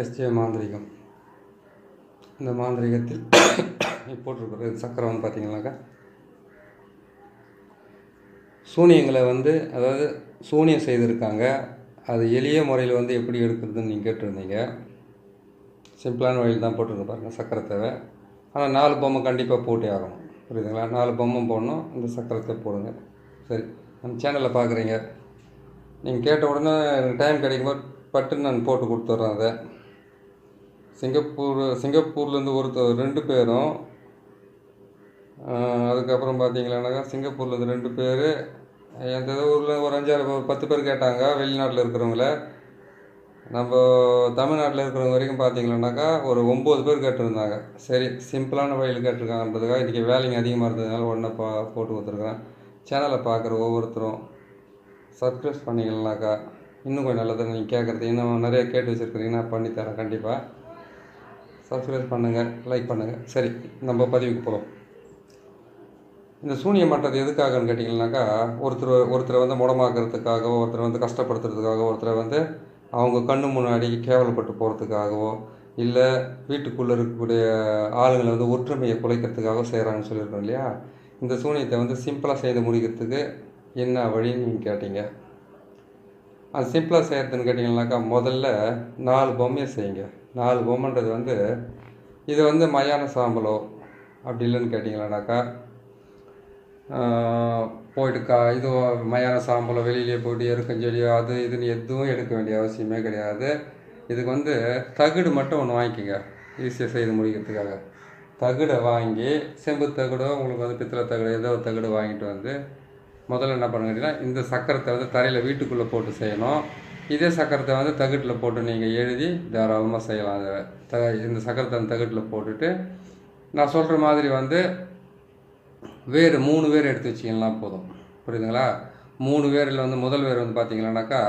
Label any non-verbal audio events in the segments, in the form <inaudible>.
SJ மாந்திரிகம். இந்த மாந்திரிகத்தில் <coughs> போட்டிருக்கிற சக்கரம் வந்து பார்த்தீங்கன்னாக்கா சூனியங்களை வந்து அதாவது சூனியம் செய்திருக்காங்க. அது எளிய முறையில் வந்து எப்படி எடுக்கிறதுன்னு நீங்கள் கேட்டிருந்தீங்க. சிம்பிளான வழியில் தான் போட்டிருக்க பாருங்கள் சக்கரத்தேவை. ஆனால் நாலு பொம்மை கண்டிப்பாக போட்டே ஆகணும். புரியுதுங்களா? நாலு பொம்மை போடணும் இந்த சக்கரத்தை போடுங்க. சரி நம்ம சேனலில் பார்க்குறீங்க நீங்கள் கேட்ட உடனே எனக்கு டைம் கிடைக்கும்போது பட்டுன்னு நான் போட்டு கொடுத்துட்றேன் அதை. சிங்கப்பூர் சிங்கப்பூர்லேருந்து ஒருத்தர் ரெண்டு பேரும் அதுக்கப்புறம் பார்த்தீங்களானாக்கா சிங்கப்பூர்லேருந்து ரெண்டு பேர் எந்த ஊரில் ஒரு அஞ்சாறு ஒரு பத்து பேர் கேட்டாங்க வெளிநாட்டில் இருக்கிறவங்கள. நம்ம தமிழ்நாட்டில் இருக்கிறவங்க வரைக்கும் பார்த்தீங்கன்னாக்கா ஒரு ஒம்பது பேர் கேட்டிருந்தாங்க. சரி சிம்பிளான வழியில் கேட்டிருக்காங்கன்றதுக்காக இன்றைக்கி வேலைங்க அதிகமாக இருந்ததுனால உடனே பா போட்டு கொடுத்துருக்குறேன். சேனலை பார்க்குற ஒவ்வொருத்தரும் சப்ஸ்கிரைப் பண்ணிங்கனாக்கா இன்னும் கொஞ்சம் நல்லது நீங்கள் கேட்குறது இன்னும் நிறைய கேட்டு வச்சுருக்கிறீங்கன்னா பண்ணித்தரேன் கண்டிப்பாக சப்ஸ்கிரைப் பண்ணுங்கள் லைக் பண்ணுங்கள் சரி நம்ம பதிவுக்கு போகிறோம் இந்த சூனியம் பண்ணுறது எதுக்காகன்னு கேட்டிங்கன்னாக்கா ஒருத்தர் ஒருத்தரை வந்து முடமாக்குறதுக்காகவோ ஒருத்தரை வந்து கஷ்டப்படுத்துறதுக்காகவோ ஒருத்தரை வந்து அவங்க கண்ணு முன்னாடி கேவலப்பட்டு போகிறதுக்காகவோ இல்லை வீட்டுக்குள்ளே இருக்கக்கூடிய ஆளுங்களை வந்து ஒற்றுமையை குலைக்கிறதுக்காக செய்கிறாங்கன்னு சொல்லியிருக்கோம் இல்லையா? இந்த சூனியத்தை வந்து சிம்பிளாக செய்து முடிக்கிறதுக்கு என்ன வழின்னு நீங்கள் கேட்டீங்க. அது சிம்பிளாக செய்கிறதுன்னு கேட்டிங்கன்னாக்கா முதல்ல நாலு பொம்மையை செய்யுங்க. நாலு பொம்மைன்றது வந்து இது வந்து மயான சாம்பலோ அப்படி இல்லைன்னு கேட்டிங்களானாக்கா ஆஹ், போயிட்டு கா இது மயான சாம்பலம் வெளியிலேயே போயிட்டு எருக்கஞ்செடியோ அது இதுன்னு எதுவும் எடுக்க வேண்டிய அவசியமே கிடையாது. இதுக்கு வந்து தகுடு மட்டும் ஒன்று வாங்கிக்கோங்க ஈஸியாக செய்து முடிக்கிறதுக்காக. தகுடை வாங்கி செம்பு தகுடோ உங்களுக்கு வந்து பித்தளை தகுடு ஏதோ ஒரு தகுடு வாங்கிட்டு வந்து முதல்ல என்ன பண்ணுங்க இந்த சக்கரத்தை வந்து தரையில் வீட்டுக்குள்ளே போட்டு செய்யணும். இதே சக்கரத்தை வந்து தகட்டில் போட்டு நீங்கள் எழுதி தாராளமாக செய்யலாம். அதை த இந்த சக்கரத்தை அந்த தகட்டில் போட்டுட்டு நான் சொல்கிற மாதிரி வந்து வேர் மூணு வேர் எடுத்து வச்சிங்கலாம் போதும். புரியுதுங்களா? மூணு வேரில் வந்து முதல் வேர் வந்து பார்த்தீங்கன்னாக்கா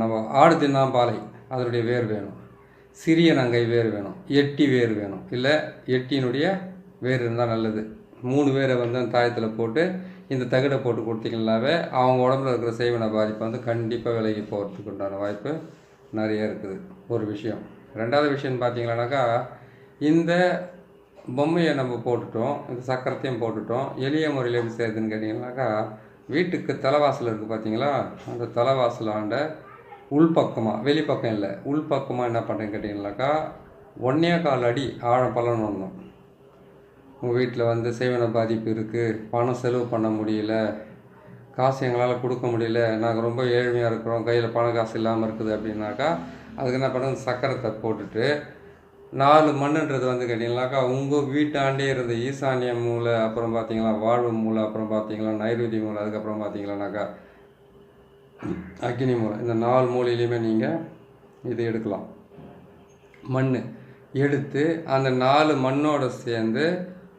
நம்ம ஆடு தின்னாம்பாலை அதனுடைய வேர் வேணும். சிறிய நங்கை வேர் வேணும். எட்டி வேர் வேணும். இல்லை எட்டியினுடைய வேர் இருந்தால் நல்லது. மூணு வேரை வந்து அந்த தாயத்தில் போட்டு இந்த தகடை போட்டு கொடுத்தீங்கனாவே அவங்க உடம்புல இருக்கிற செய்வன பாதிப்பு வந்து கண்டிப்பாக விலகி போகிறதுக்கு உண்டான வாய்ப்பு நிறைய இருக்குது. ஒரு விஷயம். ரெண்டாவது விஷயம் பார்த்தீங்கன்னாக்கா இந்த பொம்மையை நம்ம போட்டுட்டோம் இந்த சக்கரத்தையும் போட்டுட்டோம் எளிய முறையில் எப்படி செய்யுதுன்னு கேட்டிங்கன்னாக்கா வீட்டுக்கு தலைவாசல் இருக்குது பார்த்தீங்களா? அந்த தலைவாசல் ஆண்ட உள்பக்கமாக வெளிப்பக்கம் இல்லை உள்பக்கமாக என்ன பண்ணுறேன்னு கேட்டிங்கனாக்கா ஒன்னே கால் அடி ஆழம் பலன் வரணும் உங்கள் வீட்டில் வந்து செய்வன பாதிப்பு இருக்குது பணம் செலவு பண்ண முடியல. காசு எங்களால் கொடுக்க முடியல. நாங்கள் ரொம்ப ஏழ்மையாக இருக்கிறோம். கையில் பணம் காசு இல்லாமல் இருக்குது அப்படின்னாக்கா அதுக்கு என்ன பண்ணுங்க? சக்கரத்தை போட்டுட்டு நாலு மண்ணுன்றது வந்து கேட்டிங்கனாக்கா உங்கள் வீட்டாண்டே இருந்த ஈசானிய மூலை அப்புறம் பார்த்தீங்களா வாழ்வு மூலை அப்புறம் பார்த்தீங்களா நைருதி மூளை அதுக்கப்புறம் பார்த்தீங்களானாக்கா அக்னி மூளை இந்த நாலு மூலையிலையுமே நீங்கள் இது எடுக்கலாம். மண் எடுத்து அந்த நாலு மண்ணோடு சேர்ந்து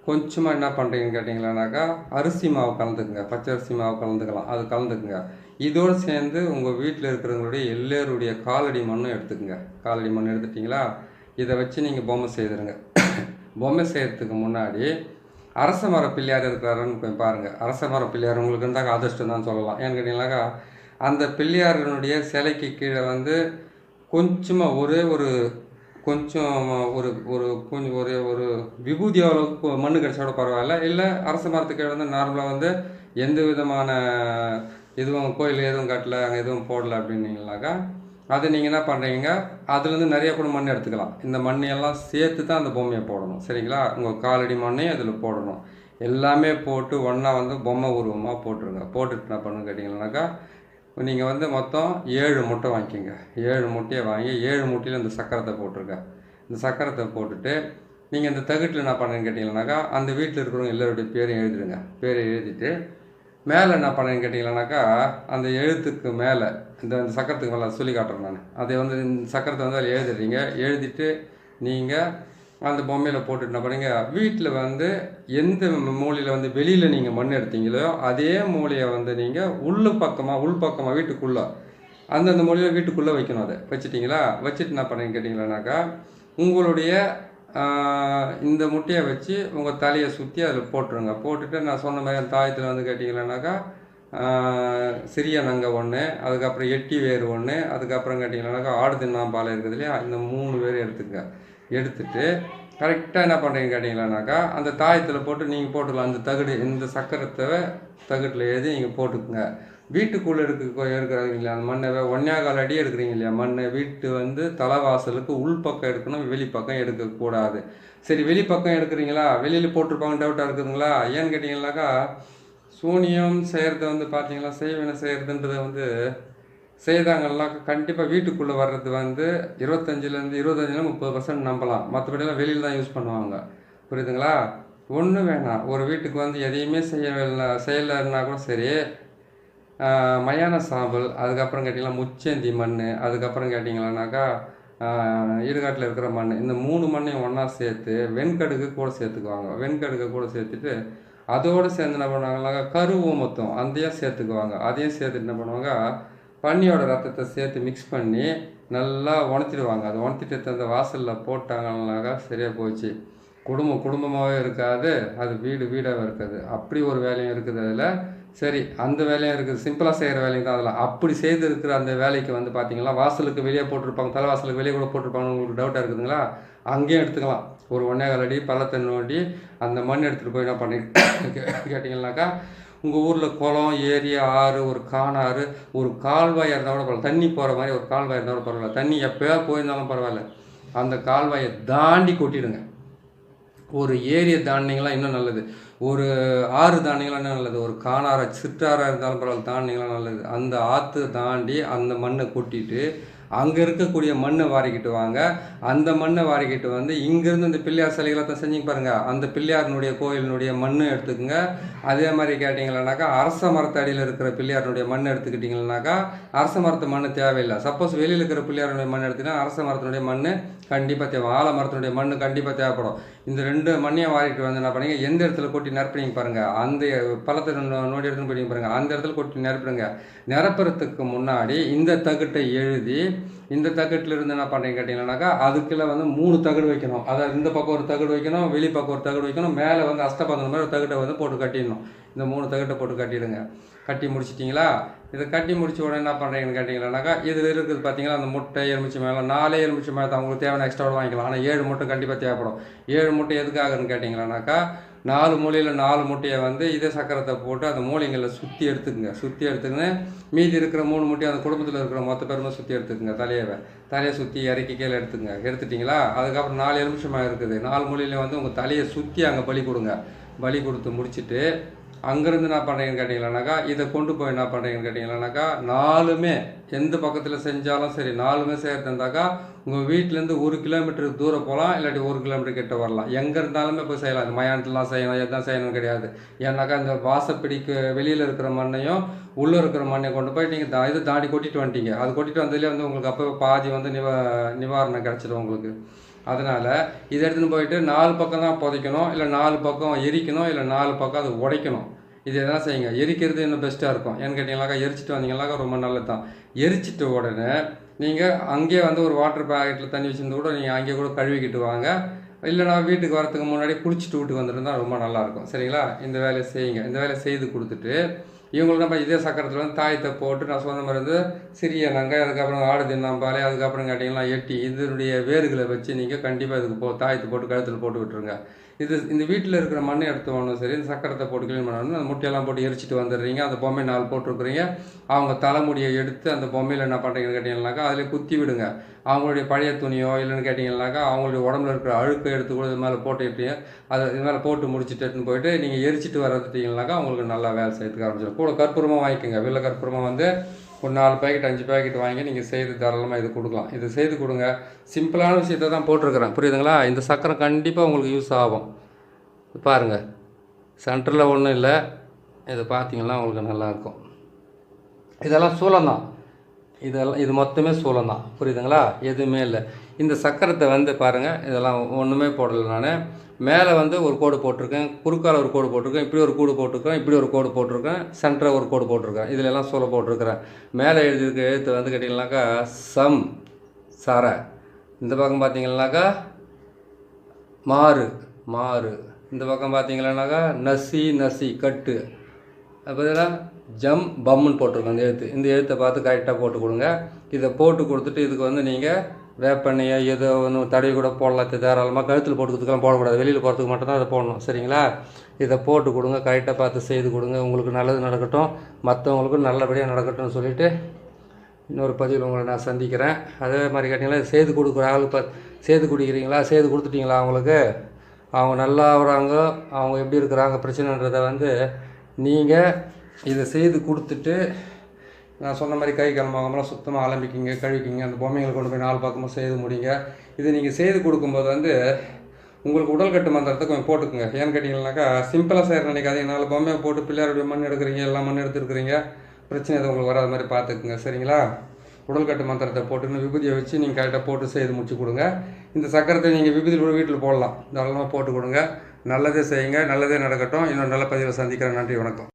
கொஞ்சமாக என்ன பண்ணுறீங்கன்னு கேட்டிங்களானாக்கா அரிசி மாவு கலந்துக்குங்க. பச்சை அரிசி மாவு கலந்துக்கலாம். அது கலந்துக்குங்க. இதோடு சேர்ந்து உங்கள் வீட்டில் இருக்கிறவங்களுடைய எல்லோருடைய காலடி மண்ணும் எடுத்துக்கோங்க. காலடி மண் எடுத்துட்டிங்களா? இதை வச்சு நீங்கள் பொம்மை செய்துருங்க. <coughs> பொம்மை செய்கிறதுக்கு முன்னாடி அரச மர பிள்ளையார் இருக்கிறாருன்னு போய் பாருங்கள் அரச மர பிள்ளையார் உங்களுக்கு இருந்தால் அதிர்ஷ்டம் தான் சொல்லலாம். ஏன்னு கேட்டிங்கனாக்கா அந்த பிள்ளையாரனுடைய சிலைக்கு கீழே வந்து கொஞ்சமாக ஒரே ஒரு கொஞ்சம் ஒரு ஒரு கொஞ்சம் ஒரு ஒரு விபூதி அளவுக்கு மண்ணு கிடைச்சா கூட பரவாயில்ல. இல்லை அரச மரத்துக்கு வந்து நார்மலாக வந்து எந்த விதமான எதுவும் கோயில் எதுவும் கட்டல அங்கே எதுவும் போடல அப்படின்னீங்களாக்கா அது நீங்கள் என்ன பண்ணுறீங்க அதுலேருந்து நிறைய கூட மண் எடுத்துக்கலாம். இந்த மண்ணையெல்லாம் சேர்த்து தான் அந்த பொம்மையை போடணும். சரிங்களா? உங்கள் காலடி மண்ணையும் அதில் போடணும். எல்லாமே போட்டு ஒன்றா வந்து பொம்மை உருவமாக போட்டுருங்க. போட்டுட்டு என்ன பண்ணுங்க கேட்டிங்கன்னாக்கா நீங்கள் வந்து மொத்தம் ஏழு முட்டை வாங்கிக்கோங்க. ஏழு முட்டையை வாங்கி ஏழு முட்டையில் இந்த சக்கரத்தை போட்டுருங்க. இந்த சக்கரத்தை போட்டுட்டு நீங்கள் இந்த தகுட்டில் என்ன பண்ணுன்னு கேட்டிங்கன்னாக்கா அந்த வீட்டில் இருக்கிறவங்க எல்லாருடைய பேரையும் எழுதிடுங்க. பேரை எழுதிட்டு மேலே என்ன பண்ணுறேன்னு கேட்டிங்கன்னாக்கா அந்த எழுத்துக்கு மேலே இந்த இந்த சக்கரத்துக்கு மேலே சொல்லி காட்டுறேன் நான். அதை வந்து இந்த சக்கரத்தை வந்து அதில் எழுதிடுறீங்க. எழுதிட்டு நீங்கள் அந்த பொம்மையில் போட்டுட்டு என்ன வீட்டில் வந்து எந்த மூலையில் வந்து வெளியில் நீங்கள் மண் எடுத்தீங்களோ அதே மூலையை வந்து நீங்கள் உள்ள பக்கமாக உள் பக்கமாக வீட்டுக்குள்ளே அந்தந்த மூலையில் வீட்டுக்குள்ளே வைக்கணும் அதை. வச்சுட்டிங்களா? வச்சுட்டு என்ன பண்ணுங்க கேட்டிங்களானாக்கா உங்களுடைய இந்த முட்டையை வச்சு உங்கள் தலையை சுற்றி அதில் போட்டுருங்க. போட்டுட்டு நான் சொன்ன மாதிரி அந்த தாயத்தில் வந்து கேட்டிங்களானாக்கா சிறிய நங்கை ஒன்று அதுக்கப்புறம் எட்டி வேர் ஒன்று அதுக்கப்புறம் கேட்டிங்கன்னாக்கா ஆடு தின்னாம்பாலை இருக்குது இல்லையா? இந்த மூணு பேர் எடுத்துக்கங்க. எடுத்துட்டு கரெக்டாக என்ன பண்ணுறீங்க கேட்டிங்களானாக்கா அந்த தாயத்தில் போட்டு நீங்கள் போட்டுக்கலாம். அந்த தகடு இந்த சக்கரத்தை தகட்டில் எழுதி நீங்கள் போட்டுக்குங்க. வீட்டுக்குள்ளே இருக்க இருக்கிறாங்க இல்லையா அந்த மண்ணை ஒன்றே கால் அடி எடுக்கிறீங்க இல்லையா? மண்ணை வீட்டு வந்து தலைவாசலுக்கு உள்பக்கம் எடுக்கணும் வெளிப்பக்கம் எடுக்கக்கூடாது. சரி வெளிப்பக்கம் எடுக்கிறீங்களா? வெளியில் போட்டிருப்பாங்க டவுட்டாக இருக்குதுங்களா? ஏன்னு கேட்டிங்கனாக்கா சூனியம் செய்கிறது வந்து பார்த்தீங்களா? செய்வினை செய்கிறதுன்றது வந்து செய்தாங்கன்னா கண்டிப்பாக வீட்டுக்குள்ளே வர்றது வந்து இருபத்தஞ்சிலேருந்து இருபத்தஞ்சில முப்பது பர்சன்ட் நம்பலாம். மற்றபடியெல்லாம் வெளியில் தான் யூஸ் பண்ணுவாங்க. புரியுதுங்களா? ஒன்றும் வேணாம். ஒரு வீட்டுக்கு வந்து எதையுமே செய்யவில்லை செய்யலைன்னா கூட சரி மயான சாம்பல் அதுக்கப்புறம் கேட்டிங்கன்னா முச்சேந்தி மண் அதுக்கப்புறம் கேட்டிங்களானாக்கா ஈடுகாட்டில் இருக்கிற மண் இந்த மூணு மண்ணையும் ஒன்றா சேர்த்து வெண்கடுகு கூட சேர்த்துக்குவாங்க. வெண்கடுகு கூட சேர்த்துட்டு அதோடு சேர்ந்து என்ன பண்ணுவாங்கனாக்கா கருவு மொத்தம் அதையும் சேர்த்துக்குவாங்க. அதையும் சேர்த்துட்டு என்ன பண்ணுவாங்க பன்னியோட ரத்தத்தை சேர்த்து மிக்ஸ் பண்ணி நல்லா உணர்த்திடுவாங்க. அதை உணர்த்திட்டு அந்த வாசலில் போட்டாங்கன்னாக்கா சரியாக போச்சு. குடும்பம் குடும்பமாகவே இருக்காது. அது வீடு வீடாகவே இருக்காது. அப்படி ஒரு வேலையும் இருக்குது அதில். சரி அந்த வேலையும் இருக்குது. சிம்பிளாக செய்கிற வேலையும் தான் அதில். அப்படி செய்து இருக்கிற அந்த வேலைக்கு வந்து பார்த்தீங்களா வாசலுக்கு வெளியே போட்டிருப்பாங்க. தலைவாசலுக்கு வெளியே கூட போட்டிருப்பாங்கன்னு உங்களுக்கு டவுட்டாக இருக்குதுங்களா? அங்கேயும் எடுத்துக்கலாம். ஒரு ஒன்றே கால் அடி பள்ளத்தை நோண்டி அந்த மண் எடுத்துகிட்டு போய் என்ன பண்ணி <coughs> கேட்டிங்கன்னாக்கா உங்கள் ஊரில் குளம் ஏரி ஆறு ஒரு காணாறு ஒரு கால்வாய் இருந்தால் கூட பரவாயில்ல. தண்ணி போகிற மாதிரி ஒரு கால்வாய் இருந்தால் கூட பரவாயில்ல. தண்ணி எப்போயா போயிருந்தாலும் பரவாயில்ல. அந்த கால்வாயை தாண்டி கொட்டிடுங்க. ஒரு ஏரியை தாண்டினீங்களா இன்னும் நல்லது. ஒரு ஆறு தாண்டிங்களா இன்னும் நல்லது. ஒரு காணார சிற்றாராக இருந்தாலும் பரவாயில்ல தாண்டிங்களா நல்லது. அந்த ஆற்று தாண்டி அந்த மண்ணை கொட்டிட்டு அங்கே இருக்கக்கூடிய மண்ணை வாரிக்கிட்டு வாங்க அந்த மண்ணை வாரிக்கிட்டு வந்து இங்கேருந்து இந்த பிள்ளையார் சிலைகளை தான் செஞ்சு பாருங்கள் அந்த பிள்ளையாரினுடைய கோயிலினுடைய மண்ணும் எடுத்துக்கோங்க. அதே மாதிரி கேட்டிங்களானாக்கா அரச மரத்தடியில் இருக்கிற பிள்ளையாரினுடைய மண் எடுத்துக்கிட்டிங்கன்னாக்கா அரச மரத்து மண் தேவையில்லை. சப்போஸ் வெளியில் இருக்கிற பிள்ளையாருடைய மண் எடுத்துக்கிட்டா அரச மரத்தினுடைய மண் கண்டிப்பாக தேவை. ஆல மரத்தினுடைய மண் கண்டிப்பாக தேவைப்படும். இந்த ரெண்டு மண்ணியை வாரிட்டு வந்து என்ன பண்ணீங்க? எந்த இடத்துல கொட்டி நிரப்புறீங்க பாருங்கள் அந்த பழத்தை நோடி எடுத்துன்னு போயிட்டீங்க பாருங்கள் அந்த இடத்துல கொட்டி நிரப்புறங்க நிரப்புறதுக்கு முன்னாடி இந்த தகட்டை எழுதி இந்த தகட்டில் இருந்து என்ன பண்ணுறீங்க கேட்டிங்கன்னாக்கா அதுக்குள்ளே வந்து மூணு தகடு வைக்கணும். அதாவது இந்த பக்கம் ஒரு தகடு வைக்கணும் வெளி பக்கம் ஒரு தகடு வைக்கணும் மேலே வந்து அஷ்டபந்தம் மாதிரி ஒரு தகட்டை வந்து போட்டு கட்டிடணும். இந்த மூணு தகட்டை போட்டு கட்டிடுங்க. கட்டி முடிச்சிட்டிங்களா? இதை கட்டி முடிச்ச உடனே என்ன பண்ணுறீங்கன்னு கேட்டிங்கன்னாக்கா இதில் இருக்குது பார்த்தீங்களா அந்த முட்டை எலுமிச்சி மேலே நாலே எலுமிச்சி மேலே தான் உங்களுக்கு தேவையான எக்ஸ்ட்ரா வாங்கிக்கலாம். ஆனால் ஏழு முட்டை கண்டிப்பாக தேவைப்படும். ஏழு முட்டை எதுக்காகன்னு கேட்டிங்களானாக்கா நாலு மூலையில் நாலு முட்டையை வந்து இதே சக்கரத்தை போட்டு அந்த மூலைங்களில் சுற்றி எடுத்துக்குங்க. சுற்றி எடுத்துக்கின்னு மீதி இருக்கிற மூணு முட்டையை அந்த குடும்பத்தில் இருக்கிற மொத்த பேருமே சுற்றி எடுத்துக்குங்க. தலையை தலையை சுற்றி இறக்கி கீழே எடுத்துங்க எடுத்துட்டிங்களா? அதுக்கப்புறம் நாலு எலுமிச்சமாக இருக்குது. நாலு மூலையில் வந்து உங்கள் தலையை சுற்றி அங்கே பலி கொடுங்க. பலி கொடுத்து முடிச்சிட்டு அங்கேருந்து என்ன பண்ணுறீங்கன்னு கேட்டிங்களானாக்கா இதை கொண்டு போய் என்ன பண்ணுறீங்கன்னு கேட்டிங்களானாக்கா நாலுமே எந்த பக்கத்தில் செஞ்சாலும் சரி நாலுமே சேர்த்துருந்தாக்கா இருந்தாக்கா உங்கள் வீட்டிலேருந்து ஒரு கிலோமீட்டர் தூரம் போகலாம் இல்லாட்டி ஒரு கிலோமீட்டர் கிட்ட வரலாம். எங்கே இருந்தாலுமே போய் செய்யலாம். இந்த மயானத்துலாம் செய்யணும் எதான் செய்யணும்னு கிடையாது. ஏன்னாக்கா இந்த வாசப்பிடிக்க வெளியில் இருக்கிற மண்ணையும் உள்ளே இருக்கிற மண்ணையும் கொண்டு போய் நீங்கள் இது தாண்டி கொட்டிட்டு வந்துட்டீங்க. அது கொட்டிட்டு வந்ததுலேயே வந்து உங்களுக்கு அப்போ பாதி வந்து நிவா நிவாரணம் கிடச்சிடும் உங்களுக்கு. அதனால் இதை எடுத்துன்னு போயிட்டு நாலு பக்கம் தான் புதைக்கணும் இல்லை நாலு பக்கம் எரிக்கணும் இல்லை நாலு பக்கம் அது உடைக்கணும். இது தான் செய்யுங்க. எரிக்கிறது இன்னும் பெஸ்ட்டாக இருக்கும். ஏன்னு கேட்டிங்களாக்கா எரிச்சிட்டு வந்தீங்கன்னாக்கா ரொம்ப நல்லது தான். எரிச்சிட்ட உடனே நீங்கள் அங்கேயே வந்து ஒரு வாட்டர் பேக்கெட்டில் தண்ணி வச்சுருந்து கூட நீங்கள் அங்கேயே கூட கழுவிக்கிட்டு வாங்க. இல்லைனா வீட்டுக்கு வரத்துக்கு முன்னாடி குளிச்சுட்டு வீட்டுக்கு வந்துருந்தா ரொம்ப நல்லாயிருக்கும் சரிங்களா? இந்த வேலையை செய்யுங்க. இந்த வேலையை செய்து கொடுத்துட்டு இவங்களுக்கு நம்ம இதே சக்கரத்தில் வந்து தாயத்தை போட்டு நான் சொன்ன மாதிரி சிறிய நங்கை அதுக்கப்புறம் ஆடு தின்னாம்பாலே அதுக்கப்புறம் கேட்டிங்கன்னா எட்டி இதனுடைய வேர்களை வச்சு நீங்கள் கண்டிப்பாக இதுக்கு போ தாயத்தை போட்டு கழுத்தில் போட்டு விட்டுருங்க. இது இந்த வீட்டில் இருக்கிற மண்ணை எடுத்தவனும் சரி இந்த சக்கரத்தை போட்டு க்ளீன் பண்ணணும் அந்த முட்டையெல்லாம் போட்டு எரிச்சிட்டு வந்துடுறீங்க அந்த பொம்மை நாள் போட்டிருக்கிறீங்க. அவங்க தலைமுடியை எடுத்து அந்த பொம்மையில் என்ன பண்ணுறீங்கன்னு கேட்டிங்கன்னாக்கா அதில் குத்தி விடுங்க. அவங்களுடைய பழைய துணியோ இல்லைன்னு கேட்டிங்கன்னாக்கா அவங்களுடைய உடம்புல இருக்கிற அழுக்கை எடுத்து கூட இது மேலே போட்டுட்டு அதை இது மேலே போட்டு முடிச்சுட்டு எடுத்துன்னு போயிட்டு நீங்கள் எரிச்சிட்டு வரதுட்டீங்கன்னாக்கா அவங்களுக்கு நல்லா வேலை செய்யறதுக்கு ஆரம்பிச்சிடும். கூட கற்பூரமாக வாங்கிக்கோங்க. வெள்ளை கற்பூரமாக வந்து ஒரு நாலு பாக்கெட் அஞ்சு பேக்கெட் வாங்கி நீங்கள் செய்து தாராளமாக இது கொடுக்கலாம். இது செய்து கொடுங்க. சிம்பிளான விஷயத்தை தான் போட்டிருக்கிறேன். புரியுதுங்களா? இந்த சக்கரம் கண்டிப்பாக உங்களுக்கு யூஸ் ஆகும். பாருங்கள் சென்டரில் ஒன்றும் இல்லை. இதை பார்த்தீங்கன்னா உங்களுக்கு நல்லாயிருக்கும் இதெல்லாம் சூளம்தான் இதெல்லாம் இது மொத்தமே சூளம் தான். புரியுதுங்களா? எதுவுமே இல்லை. இந்த சக்கரத்தை வந்து பாருங்கள் இதெல்லாம் ஒன்றுமே போடலை நான். மேலே வந்து ஒரு கோடு போட்டிருக்கேன் குறுக்கால ஒரு கோடு போட்டிருக்கேன் இப்படி ஒரு கோடு போட்டிருக்கேன் இப்படி ஒரு கோடு போட்டிருக்கேன் சென்டரில் ஒரு கோடு போட்டிருக்கேன். இதில் எல்லாம் சொல்ல போட்டிருக்கிறேன். மேலே எழுதியிருக்க எழுத்து வந்து கேட்டிங்கனாக்கா சம் சர. இந்த பக்கம் பார்த்தீங்கன்னாக்கா மாறு மாறு. இந்த பக்கம் பார்த்தீங்கன்னாக்கா நசி நசி கட்டு. பதிலாக ஜம் பம்முன்னு போட்டிருக்கோம் இந்த எழுத்து. இந்த எழுத்தை பார்த்து கரெக்டாக போட்டு கொடுங்க. இதை போட்டு கொடுத்துட்டு இதுக்கு வந்து நீங்கள் வேப்பெண்ணையோ ஏதோ ஒன்று தடவி கூட போடலாம். தாராளமாக கழுத்தில் போட்டுக்கிறதுக்கெல்லாம் போடக்கூடாது. வெளியில் போகிறதுக்கு மட்டும்தான் அதை போடணும். சரிங்களா? இதை போட்டு கொடுங்க. கரெக்டாக பார்த்து செய்து கொடுங்க. உங்களுக்கு நல்லது நடக்கட்டும். மற்றவங்களுக்கும் நல்லபடியாக நடக்கட்டும்னு சொல்லிவிட்டு இன்னொரு பதிவில் உங்களை நான் சந்திக்கிறேன். அதே மாதிரி கேட்டிங்களா? செய்து கொடுக்குற ஆள் இப்போ செய்து கொடுக்குறீங்களா? செய்து கொடுத்துட்டீங்களா அவங்களுக்கு? அவங்க நல்லா ஆகுறாங்க அவங்க எப்படி இருக்கிறாங்க? பிரச்சனைன்றதை வந்து நீங்கள் இதை செய்து கொடுத்துட்டு நான் சொன்ன மாதிரி கை கால் சுத்தமாக ஆரம்பிக்கிங்க கழிக்கிங்க அந்த பொம்மைகளை கொண்டு போய் நாலு பக்கமாக செய்து முடிங்க. இது நீங்கள் செய்து கொடுக்கும்போது வந்து உங்களுக்கு உடல் கட்டு மந்திரத்தை கொஞ்சம் போட்டுக்குங்க. ஏன்னு கேட்டிங்கன்னாக்கா சிம்பிளாக செய்கிற நினைக்காதீங்க. நாலு பொம்மையை போட்டு பிள்ளையாருடைய மண் எடுக்கிறீங்க எல்லாம் மண் எடுத்துருக்கிறீங்க. பிரச்சனை எதுவும் உங்களுக்கு வராத மாதிரி பார்த்துக்குங்க. சரிங்களா? உடல் கட்டு மந்திரத்தை போட்டுன்னு விபூதியை வச்சு நீங்கள் கரெக்டாக போட்டு செய்து முடிச்சு கொடுங்க. இந்த சக்கரத்தை நீங்கள் விபூதி கூட வீட்டில் போடலாம். தாராளமாக போட்டு கொடுங்க. நல்லதே செய்யுங்க. நல்லதே நடக்கட்டும். இன்னொரு நல்ல பதிவில் சந்திக்கிறேன். நன்றி. வணக்கம்.